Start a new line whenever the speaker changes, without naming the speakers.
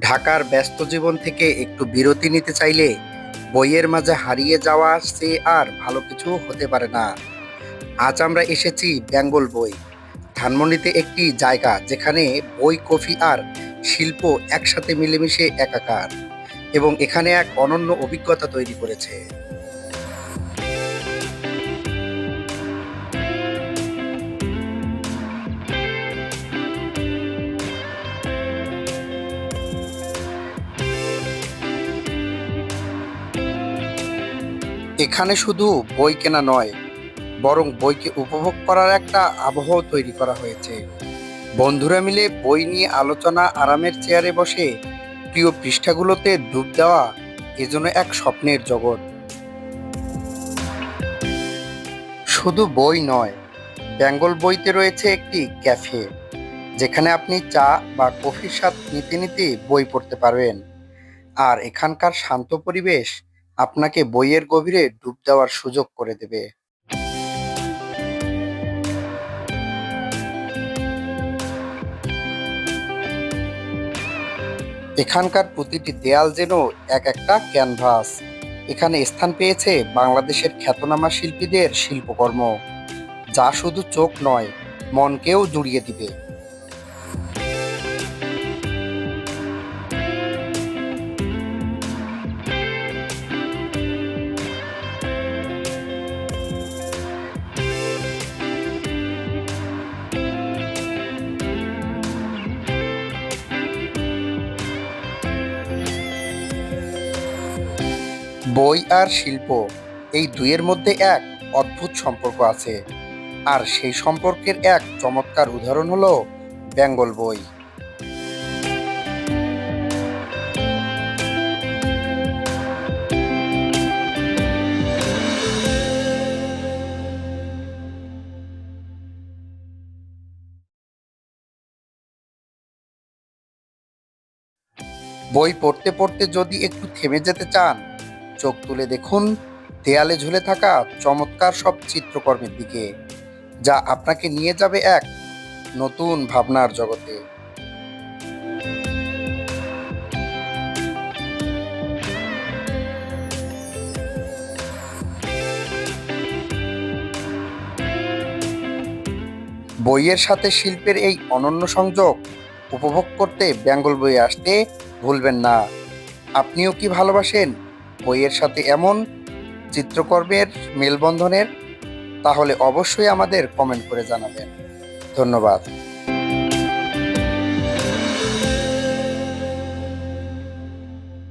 ঢাকার ব্যস্ত জীবন থেকে একটু বিরতি নিতে চাইলে বইয়ের মাঝে হারিয়ে যাওয়া সে আর ভালো কিছু হতে পারে না। আজ আমরা এসেছি বেঙ্গল বই, ধানমন্ডিতে একটি জায়গা যেখানে বই, কফি আর শিল্প একসাথে মিলেমিশে একাকার এবং এখানে এক অনন্য অভিজ্ঞতা তৈরি করেছে। এখানে শুধু বই কেনা নয়, বরং বইকে উপভোগ করার একটা আবহাওয়া তৈরি করা হয়েছে। বন্ধুরা মিলে বই নিয়ে আলোচনা আরামের চেয়ারে বসে প্রিয় পৃষ্ঠাগুলোতে ডুব দেওয়া এজন্য এক স্বপ্নের জগৎ। শুধু বই নয়, বেঙ্গল বইতে রয়েছে একটি ক্যাফে, যেখানে আপনি চা বা কফির স্বাদ নিতে নিতে বই পড়তে পারবেন। আর এখানকার শান্ত পরিবেশ আপনাকে বইয়ের গভীরে ডুব দেওয়ার সুযোগ করে দেবে। এখানকার প্রতিটি দেয়াল যেন এক একটা ক্যানভাস। এখানে স্থান পেয়েছে বাংলাদেশের খ্যাতনামা শিল্পীদের শিল্পকর্ম। যা শুধু চোখ নয়, মনকেও জুড়িয়ে দিবে। বই আর শিল্প, এই দুইয়ের মধ্যে এক অদ্ভুত সম্পর্ক আছে। আর সেই সম্পর্কের এক চমৎকার উদাহরণ হলো বেঙ্গল বই। বই পড়তে পড়তে যদি একটু থেমে যেতে চান চোখ তুলে দেখুন, দেয়ালে ঝুলে থাকা চমৎকার সব চিত্রকর্মের দিকে, যা আপনাকে নিয়ে যাবে এক নতুন ভাবনার জগতে। বইয়ের সাথে শিল্পের এই অনন্য সংযোগ উপভোগ করতে বেঙ্গল বইয়ে আসতে ভুলবেন না। আপনিও কি ভালোবাসেন? বইয়ের সাথে এমন চিত্রকর্মের মেলবন্ধনের তাহলে অবশ্যই আমাদের কমেন্ট করে জানাবেন। ধন্যবাদ।